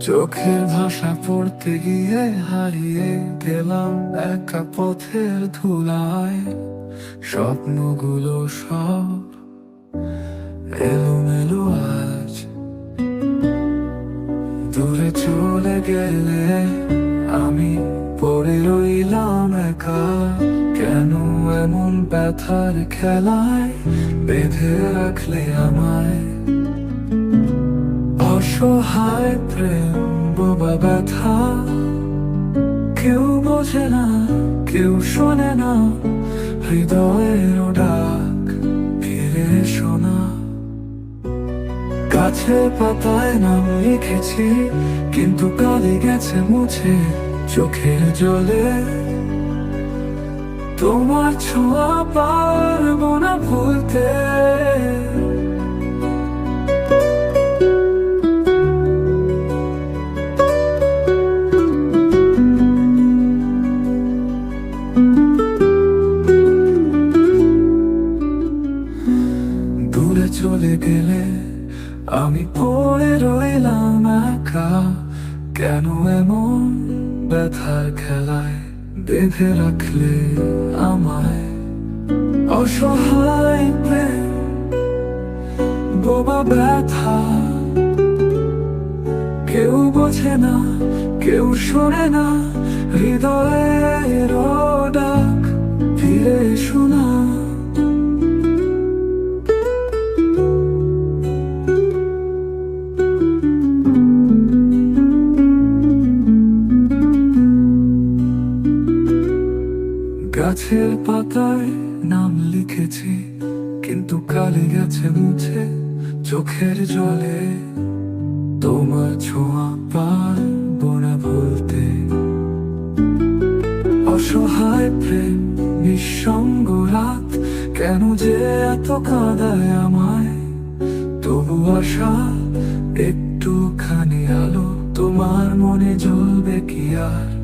চোখের ভাষা পড়তে গিয়ে হারিয়ে গেলাম একা পথের ধুলায়। স্বপ্নগুলো সব এলোমেলো আজ। দূরে চলে গেলে আমি পড়ে রইলাম একা। কেন এমন ব্যথার খেলায় বেঁধে রাখলে আমায়? অসহায় প্রেম, বোবা ব্যথা। কেউ বোঝে না, কেউ শোনে না, হৃদয়ের ডাক ফিরে শোনা গাছের পাতায় নাম লিখেছি, কিন্তু কালি গেছে মুছে চোখের জলে। তোমার ছোঁয়া পারব না ভুলতে। চলে গেলে আমি পড়ে রইলাম একা। কেন এমন ব্যথার খেলায় বেঁধে রাখলে আমায়? অসহায় প্রেম, বোবা ব্যথা। কেউ বোঝে না, কেউ শোনে না, হৃদয়ের ডাক ফিরে শোনা। গাছের পাতায় নাম লিখেছি, কিন্তু কালি গেছে মুছে চোখের জলে। তোমার ছোঁয়া পারব না ভুলতে অসহায় প্রেম, নিঃসঙ্গ রাত, কেন যে এত কাঁদায় আমায়? তবু আশা, একটুখানি আলো, তোমার মনে জ্বলবে কি আর?